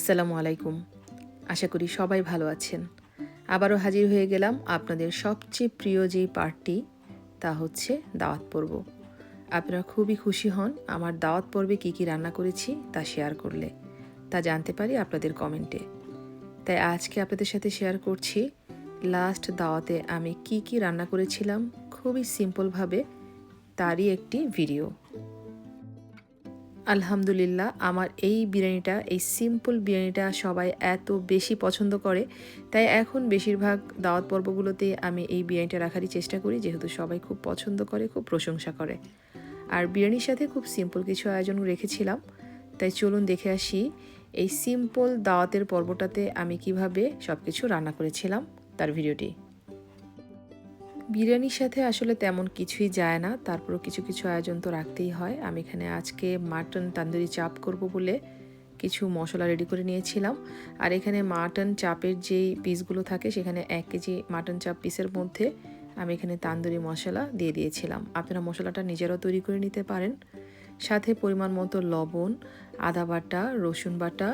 আসসালামু আলাইকুম। আশা করি সবাই ভালো আছেন। আবারও হাজির হয়ে গেলাম আপনাদের সবচেয়ে প্রিয় যেই পার্টটি, তা হচ্ছে দাওয়াত পর্ব। আপনারা খুবই খুশি হন আমার দাওয়াত পর্বে কী কী রান্না করেছি তা শেয়ার করলে। তা জানতে পারি আপনাদের কমেন্টে। তাই আজকে আপনাদের সাথে শেয়ার করছি, লাস্ট দাওয়াতে আমি কি কি রান্না করেছিলাম, খুবই সিম্পলভাবে, তারই একটি ভিডিও। আলহামদুলিল্লাহ, আমার এই বিরিয়ানিটা, এই সিম্পল বিরিয়ানিটা সবাই এত বেশি পছন্দ করে। তাই এখন বেশিরভাগ দাওয়াত পর্বগুলোতে আমি এই বিরিয়ানিটা রাখারই চেষ্টা করি, যেহেতু সবাই খুব পছন্দ করে, খুব প্রশংসা করে। আর বিরিয়ানির সাথে খুব সিম্পল কিছু আয়োজন রেখেছিলাম। তাই চলুন দেখে আসি, এই সিম্পল দাওয়াতের পর্বটাতে আমি কীভাবে সব কিছু রান্না করেছিলাম, তার ভিডিওটি। বিরিয়ানির সাথে আসলে তেমন কিছুই যায় না। তারপরও কিছু কিছু আয়োজন তো রাখতেই হয়। আমি এখানে আজকে মাটন তান্দুরি চাপ করব বলে কিছু মশলা রেডি করে নিয়েছিলাম। আর এখানে মাটন চাপের যেই পিসগুলো থাকে, সেখানে এক কেজি মাটন চাপ পিসের মধ্যে আমি এখানে তান্দুরি মশলা দিয়ে দিয়েছিলাম। আপনারা মশলাটা নিজেরাও তৈরি করে নিতে পারেন। সাথে পরিমাণ মতো লবণ, আদা বাটা, রসুন বাটা।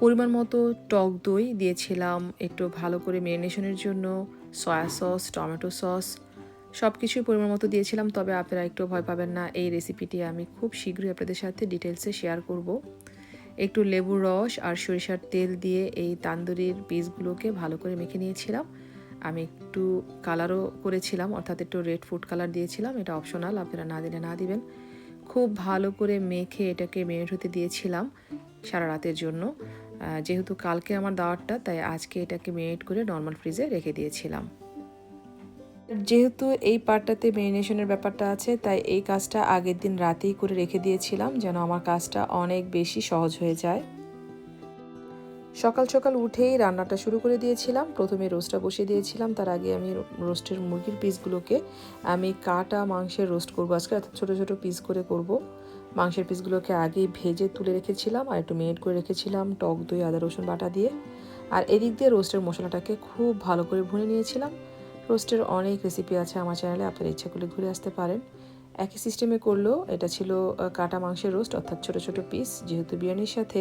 পরিমাণ মতো টক দই দিয়েছিলাম, একটু ভালো করে ম্যারিনেশনের জন্য, সয়া সস, টমেটো সস সব কিছুই পরিমাণ মতো দিয়েছিলাম, তবে আপনারা একটু ভয় পাবেন না, এই রেসিপিটি আমি খুব শীঘ্রই আপনাদের সাথে ডিটেলসে শেয়ার করব। একটু লেবুর রস আর সরিষার তেল দিয়ে এই তান্দুরির পিসগুলোকে ভালো করে মেখে নিয়েছিলাম। আমি একটু কালারও করেছিলাম, অর্থাৎ একটু রেড ফুড কালার দিয়েছিলাম, এটা অপশনাল, আপনারা না দিলে না দিবেন। খুব ভালো করে মেখে এটাকে মেরিনেট হতে দিয়েছিলাম। সারা রাতের জন্য। যেহেতু কালকে আমার দাওয়াতটা, তাই আজকে এটাকে মেরিনেট করে নর্মাল ফ্রিজে রেখে দিয়েছিলাম। যেহেতু এই পার্টটাতে মেরিনেশনের ব্যাপারটা আছে, তাই এই কাজটা আগের দিন রাতেই করে রেখে দিয়েছিলাম, যেন আমার কাজটা অনেক বেশি সহজ হয়ে যায়। সকাল সকাল উঠেই রান্নাটা শুরু করে দিয়েছিলাম। প্রথমে রোস্টটা বসিয়ে দিয়েছিলাম। তার আগে আমি রোস্টের মুরগির পিসগুলোকে আমি কাটা মাংসের রোস্ট করব আজকে ছোটো ছোটো পিস করে করব। মাংসের পিসগুলোকে আগেই ভেজে তুলে রেখেছিলাম আর একটু মেড করে রেখেছিলাম, টক দই, আদা, রসুন বাটা দিয়ে। আর এদিক দিয়ে রোস্টের মশলাটাকে খুব ভালো করে ভুনে নিয়েছিলাম। রোস্টের অনেক রেসিপি আছে আমার চ্যানেলে আপনার ইচ্ছা করলে ঘুরে আসতে পারেন। একই সিস্টেমে করলেও এটা ছিল কাটা মাংসের রোস্ট অর্থাৎ ছোটো ছোটো পিস যেহেতু বিরিয়ানির সাথে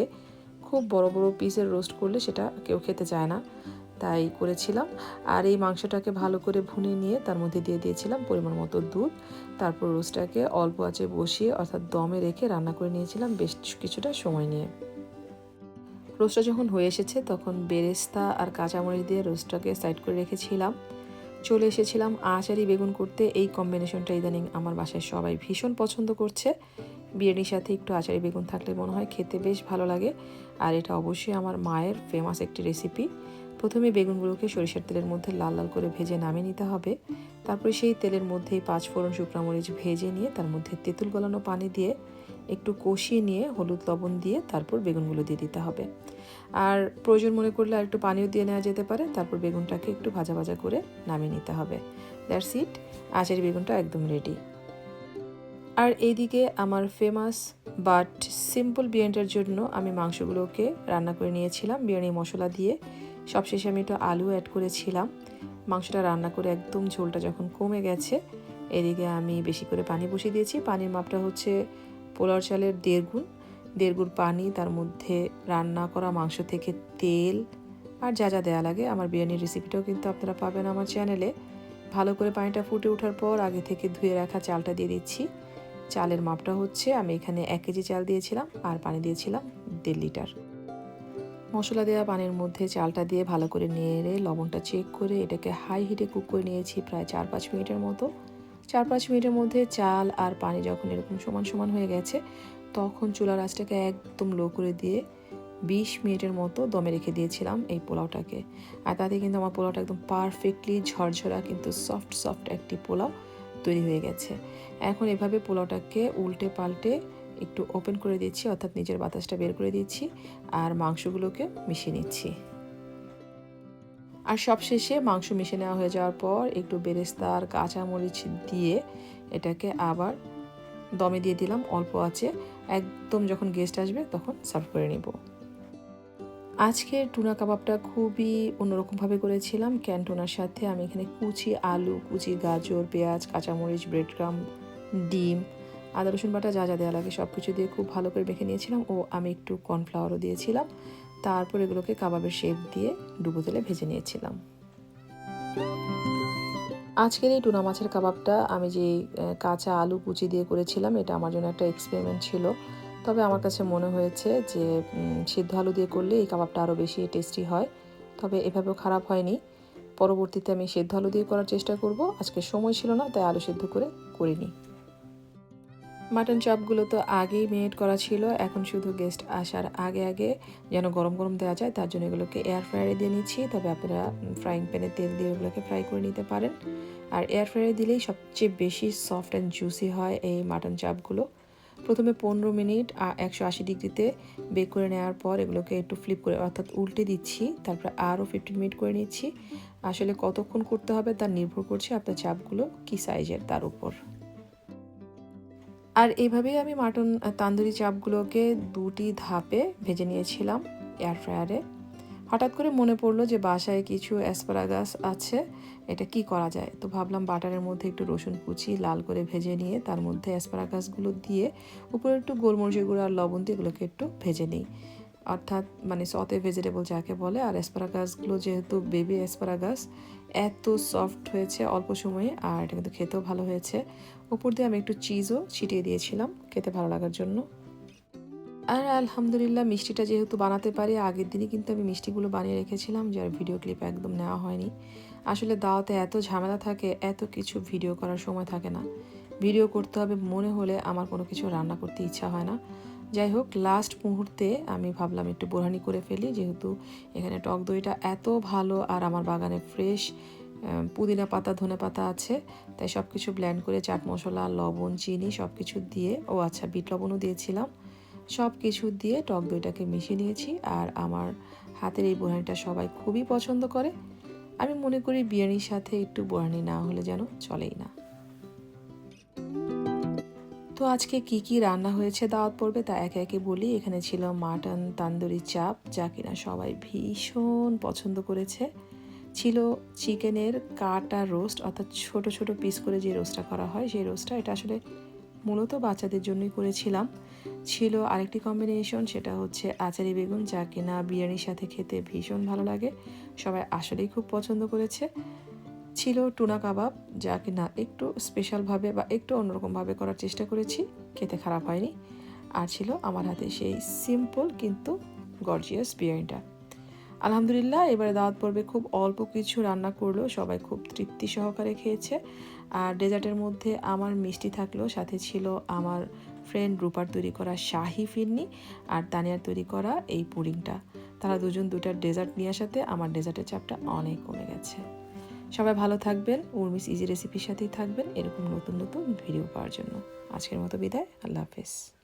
খুব বড় বড় পিসের রোস্ট করলে সেটা কেউ খেতে চায় না। তাই করেছিলাম। আর এই মাংসটাকে ভালো করে ভুনে নিয়ে তার মধ্যে দিয়ে দিয়েছিলাম পরিমাণ মতো দুধ। তারপর রোস্টটাকে অল্প আঁচে বসিয়ে অর্থাৎ দমে রেখে রান্না করে নিয়েছিলাম বেশ কিছুটা সময় নিয়ে। রোস্টটা যখন হয়ে এসেছে তখন বেরেস্তা আর কাঁচামরিচ দিয়ে রোস্টটাকে সাইড করে রেখেছিলাম। চলে এসেছিলাম আচারি বেগুন করতে। এই কম্বিনেশনটা ইদানিং আমার বাসায় সবাই ভীষণ পছন্দ করছে। বিরিয়ানির সাথে একটু আচারি বেগুন থাকলে মনে হয় খেতে বেশ ভালো লাগে। আর এটা অবশ্যই আমার মায়ের ফেমাস একটি রেসিপি প্রথমে বেগুনগুলোকে সরিষার তেলের মধ্যে লাল লাল করে ভেজে নামিয়ে নিতে হবে। তারপরে সেই তেলের মধ্যেই পাঁচ ফোড়ন শুকনামরিচ ভেজে নিয়ে তার মধ্যে তেঁতুল গলানো পানি দিয়ে একটু কষিয়ে নিয়ে হলুদ লবণ দিয়ে তারপর বেগুনগুলো দিয়ে দিতে হবে। আর প্রয়োজন মনে করলে আর একটু পানিও দিয়ে নেওয়া যেতে পারে, তারপর বেগুনটাকে একটু ভাজা ভাজা করে নামিয়ে নিতে হবে। That's it. আচারি বেগুনটা একদম রেডি। আর এইদিকে আমার ফেমাস বাট সিম্পল বিরিয়ানিটার জন্য আমি মাংসগুলোকে রান্না করে নিয়েছিলাম। বিরিয়ানি মশলা দিয়ে সবশেষে আমি একটু আলু অ্যাড করেছিলাম। মাংসটা রান্না করে একদম ঝোলটা যখন কমে গেছে, এদিকে আমি বেশি করে পানি বসিয়ে দিয়েছি। পানির মাপটা হচ্ছে পোলার চালের দেড় গুণ। দেড় গুণ পানি, তার মধ্যে রান্না করা মাংস থেকে তেল আর যা যা দেওয়া লাগে। আমার বিরিয়ানির রেসিপিটাও কিন্তু আপনারা পাবেন আমার চ্যানেলে ভালো করে পানিটা ফুটে ওঠার পর আগে থেকে ধুয়ে রাখা চালটা দিয়ে দিচ্ছি। চালের মাপটা হচ্ছে আমি এখানে এক কেজি চাল দিয়েছিলাম আর পানি দিয়েছিলাম দেড় লিটার। মশলা দেওয়া পানির মধ্যে চালটা দিয়ে ভালো করে নেড়ে লবণটা চেক করে এটাকে হাই হিটে কুক করে নিয়েছি প্রায় চার পাঁচ মিনিটের মতো। চার পাঁচ মিনিটের মধ্যে চাল আর পানি যখন এরকম সমান সমান হয়ে গেছে, তখন চুলার আঁচটাকে একদম লো করে দিয়ে বিশ মিনিটের মতো দমে রেখে দিয়েছিলাম এই পোলাওটাকে। আর তাতে কিন্তু আমার পোলাওটা একদম পারফেক্টলি ঝরঝরা কিন্তু সফট সফট একটি পোলাও। তৈরি হয়ে গেছে। এখন এভাবে পোলাওটাকে উল্টে পাল্টে একটু ওপেন করে দিচ্ছি, অর্থাৎ নিজের বাতাসটা বের করে দিচ্ছি আর মাংসগুলোকে মিশিয়ে নিচ্ছি। আর সবশেষে মাংস মিশে নেওয়া হয়ে যাওয়ার পর একটু বেরেস্তা আর কাঁচামরিচ দিয়ে এটাকে আবার দমে দিয়ে দিলাম, অল্প আছে। একদম যখন গেস্ট আসবে তখন সার্ভ করে নিব। আজকের টুনা কাবাবটা খুবই অন্যরকমভাবে করেছিলাম ক্যান্টোনার সাথে। আমি এখানে কুচি আলু, কুচি গাজর, পেঁয়াজ, কাঁচামরিচ ব্রেড ক্রাম ডিম, আদা, রসুন বাটা যা যা দেওয়া লাগে সব কিছু দিয়ে খুব ভালো করে মেখে নিয়েছিলাম। ও আমি একটু কর্নফ্লাওয়ারও দিয়েছিলাম। তারপর এগুলোকে কাবাবের শেপ দিয়ে ডুবো তেলে ভেজে নিয়েছিলাম। আজকের এই টুনা মাছের কাবাবটা আমি যে কাঁচা আলু কুচি দিয়ে করেছিলাম, এটা আমার জন্য একটা এক্সপেরিমেন্ট ছিল। তবে আমার কাছে মনে হয়েছে যে সিদ্ধ আলু দিয়ে করলে এই কাবাবটা আরও বেশি টেস্টি হয়। তবে এভাবেও খারাপ হয়নি। পরবর্তীতে আমি সেদ্ধ আলু দিয়ে করার চেষ্টা করব। আজকে সময় ছিল না, তাই আলু সেদ্ধ করে করিনি। মাটন চপগুলো তো আগেই মেরিনেট করা ছিল। এখন শুধু গেস্ট আসার আগে আগে যেন গরম গরম দেওয়া যায়, তার জন্য এগুলোকে এয়ার ফ্রায়ারে দিয়ে নিচ্ছি। তবে আপনারা ফ্রাইং প্যানে তেল দিয়ে ওগুলোকে ফ্রাই করে নিতে পারেন। আর এয়ার ফ্রায়ারে দিলেই সবচেয়ে বেশি সফট অ্যান্ড জুসি হয় এই মাটন চাপগুলো। প্রথমে পনেরো মিনিট একশো আশি ডিগ্রিতে বেক করে নেওয়ার পর এগুলোকে একটু ফ্লিপ করে অর্থাৎ উল্টে দিচ্ছি, তারপরে আরও ফিফটিন মিনিট করে নিচ্ছি। আসলে কতক্ষণ করতে হবে তার নির্ভর করছে আপনার চাপগুলো কী সাইজের তার উপর। আর এইভাবেই আমি মাটন তান্দুরি চাপগুলোকে দুটি ধাপে ভেজে নিয়েছিলাম এয়ার ফ্রায়ারে হঠাৎ করে মনে পড়ল যে বাসায় কিছু অ্যাসপারাগাস আছে, এটা কি করা যায়? তো ভাবলাম বাটারের মধ্যে একটু রসুন কুচি, লাল করে ভেজে নিয়ে তার মধ্যে অ্যাসপারাগাসগুলো দিয়ে উপরে একটু গোলমরিচের গুঁড়ো আর লবণ দিয়ে এগুলোকে একটু ভেজে নিই। অর্থাৎ মানে সতে ভেজিটেবল যাকে বলে, আর অ্যাসপারাগাসগুলো যেহেতু বেবি অ্যাসপারাগাস, এত সফট হয়েছে অল্প সময়ে আর এটা কিন্তু খেতেও ভালো হয়েছে। উপর দিয়ে আমি একটু চিজও ছিটিয়ে দিয়েছিলাম, খেতে ভালো লাগার জন্য। আর আলহামদুলিল্লাহ মিষ্টিটা যেহেতু বানাতে পারি, আগের দিনই কিন্তু আমি মিষ্টিগুলো বানিয়ে রেখেছিলাম, যার ভিডিও ক্লিপ একদম নেওয়া হয়নি। আসলে দাওয়াতে এত ঝামেলা থাকে, এত কিছু ভিডিও করার সময় থাকে না। ভিডিও করতে হবে মনে হলে আমার কোনো কিছু রান্না করতে ইচ্ছা হয় না। যাই হোক লাস্ট মুহূর্তে আমি ভাবলাম একটু বোরহানি করে ফেলি, যেহেতু এখানে টক দইটা এত ভালো আর আমার বাগানে ফ্রেশ পুদিনা পাতা, ধনে পাতা আছে, তাই সব কিছু ব্ল্যান্ড করে চাট মশলা, লবণ, চিনি সব কিছু দিয়ে, ও আচ্ছা বিট লবণও দিয়েছিলাম। সব কিছু দিয়ে টক দইটাকে মিশিয়ে নিয়েছি আর আমার হাতের এই বোরহানিটা সবাই খুবই পছন্দ করে। আমি মনে করি বিরিয়ানির সাথে একটু বোরহানি না হলে যেন চলেই না। তো আজকে কি কি রান্না হয়েছে দাওয়াত পড়বে তা একে একে বলি। এখানে ছিল মাটন তান্দুরি চাপ, যা কিনা সবাই ভীষণ পছন্দ করেছে। ছিল চিকেনের কাটা রোস্ট, অর্থাৎ ছোট ছোট পিস করে যে রোস্টটা করা হয়, সেই রোস্টটা। এটা আসলে মূলত বাচ্চাদের জন্যই করেছিলাম। ছিল আরেকটি কম্বিনেশন সেটা হচ্ছে আচারি বেগুন, যা কিনা বিরিয়ানির সাথে খেতে ভীষণ ভালো লাগে। সবাই আসলেই খুব পছন্দ করেছে। ছিল টুনা কাবাব, যা কিনা একটু স্পেশালভাবে বা একটু অন্যরকমভাবে করার চেষ্টা করেছি, খেতে খারাপ হয়নি। আর ছিল আমার হাতে সেই সিম্পল কিন্তু গর্জিয়াস বিরিয়ানিটা। আলহামদুলিল্লাহ, এবারে দাওয়াত পর্বে খুব অল্প কিছু রান্না করল সবাই খুব তৃপ্তি সহকারে খেয়েছে। আর ডেজার্টের মধ্যে আমার মিষ্টি থাকলেও সাথে ছিল আমার ফ্রেন্ড রূপার তৈরি করা শাহি ফিরনি আর তানিয়ার তৈরি করা এই পুডিংটা। তারা দুজন দুটার ডেজার্ট নিয়ে আসাতে আমার ডেজার্টের চাপটা অনেক কমে গেছে। সবাই ভালো থাকবেন, উর্মিস ইজি রেসিপির সাথেই থাকবেন, এরকম নতুন নতুন ভিডিও পাওয়ার জন্য। আজকের মতো বিদায়, আল্লাহ হাফেজ।